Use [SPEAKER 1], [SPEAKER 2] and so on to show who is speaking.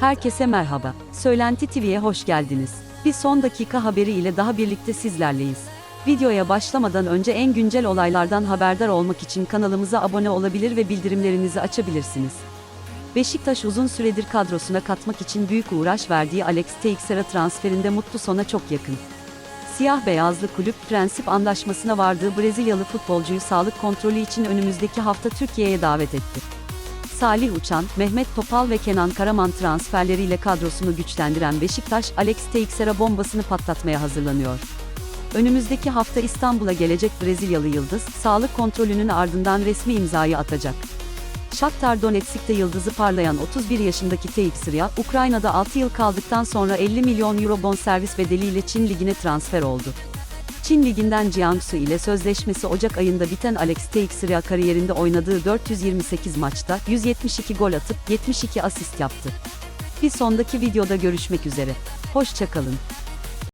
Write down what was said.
[SPEAKER 1] Herkese merhaba. Söylenti TV'ye hoş geldiniz. Bir son dakika haberi ile daha birlikte sizlerleyiz. Videoya başlamadan önce en güncel olaylardan haberdar olmak için kanalımıza abone olabilir ve bildirimlerinizi açabilirsiniz. Beşiktaş uzun süredir kadrosuna katmak için büyük uğraş verdiği Alex Teixeira transferinde mutlu sona çok yakın. Siyah beyazlı kulüp prensip anlaşmasına vardığı Brezilyalı futbolcuyu sağlık kontrolü için önümüzdeki hafta Türkiye'ye davet etti. Salih Uçan, Mehmet Topal ve Kenan Karaman transferleriyle kadrosunu güçlendiren Beşiktaş, Alex Teixeira bombasını patlatmaya hazırlanıyor. Önümüzdeki hafta İstanbul'a gelecek Brezilyalı Yıldız, sağlık kontrolünün ardından resmi imzayı atacak. Shakhtar Donetsk'te yıldızı parlayan 31 yaşındaki Teixeira, Ukrayna'da 6 yıl kaldıktan sonra 50 milyon euro bonservis bedeliyle Çin Ligi'ne transfer oldu. Çin Ligi'nden Jiangsu ile sözleşmesi Ocak ayında biten Alex Teixeira kariyerinde oynadığı 428 maçta 172 gol atıp 72 asist yaptı. Bir sondaki videoda görüşmek üzere. Hoşçakalın.